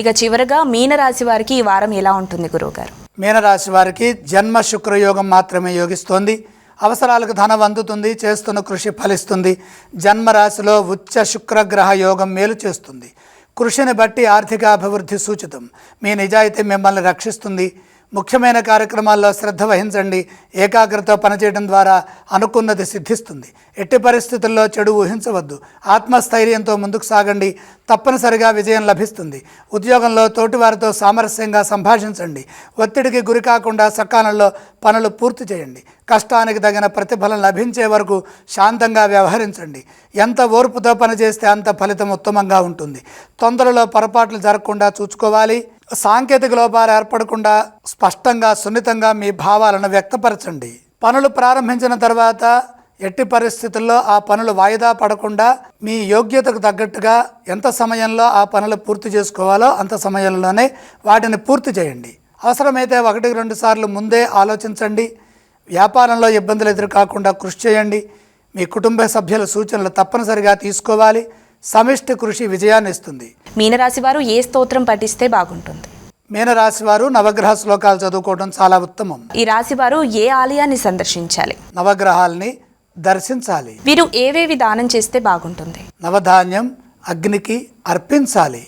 ఇక చివరగా మీనరాశి వారికి ఈ వారం ఎలా ఉంటుంది గురువుగారు? మీనరాశి వారికి జన్మ శుక్రయోగం మాత్రమే యోగిస్తోంది. అవసరాలకు ధనం అందుతుంది చేస్తున్న కృషి ఫలిస్తుంది. జన్మరాశిలో ఉచ్చ శుక్రగ్రహ యోగం మేలు చేస్తుంది. కృషిని బట్టి ఆర్థిక అభివృద్ధి సూచితం. మీ నిజాయితీ మిమ్మల్ని రక్షిస్తుంది. ముఖ్యమైన కార్యక్రమాల్లో శ్రద్ధ వహించండి. ఏకాగ్రత పనిచేయడం ద్వారా అనుకున్నది సిద్ధిస్తుంది. ఎట్టి పరిస్థితుల్లో చెడు ఊహించవద్దు. ఆత్మస్థైర్యంతో ముందుకు సాగండి. తప్పనిసరిగా విజయం లభిస్తుంది. ఉద్యోగంలో తోటివారితో సామరస్యంగా సంభాషించండి. ఒత్తిడికి గురి కాకుండా సకాలంలో పనులు పూర్తి చేయండి. కష్టానికి తగిన ప్రతిఫలం లభించే వరకు శాంతంగా వ్యవహరించండి. ఎంత ఓర్పుతో పనిచేస్తే అంత ఫలితం ఉత్తమంగా ఉంటుంది. తొందరలో పొరపాట్లు జరగకుండా చూసుకోవాలి. సాంకేతిక లోపాలు ఏర్పడకుండా స్పష్టంగా సున్నితంగా మీ భావాలను వ్యక్తపరచండి. పనులు ప్రారంభించిన తర్వాత ఎట్టి పరిస్థితుల్లో ఆ పనులు వాయిదా పడకుండా మీ యోగ్యతకు తగ్గట్టుగా ఎంత సమయంలో ఆ పనులు పూర్తి చేసుకోవాలో అంత సమయంలోనే వాటిని పూర్తి చేయండి. అవసరమైతే ఒకటికి రెండు సార్లు ముందే ఆలోచించండి. వ్యాపారంలో ఇబ్బందులు ఎదురుకాకుండా కృషి చేయండి. మీ కుటుంబ సభ్యుల సూచనలు తప్పనిసరిగా తీసుకోవాలి. సమిష్టి కృషి విజయాన్ని ఇస్తుంది మీనరాశి వారు ఏ స్తోత్రం పఠిస్తే బాగుంటుంది? మీనరాశి వారు నవగ్రహ శ్లోకాలు చదువుకోవడం చాలా ఉత్తమం. ఈ రాశి వారు ఏ ఆలయాన్ని సందర్శించాలి? నవగ్రహాల్ని దర్శించాలి. వీరు ఏవేవి దానం చేస్తే బాగుంటుంది? నవధాన్యం అగ్నికి అర్పించాలి.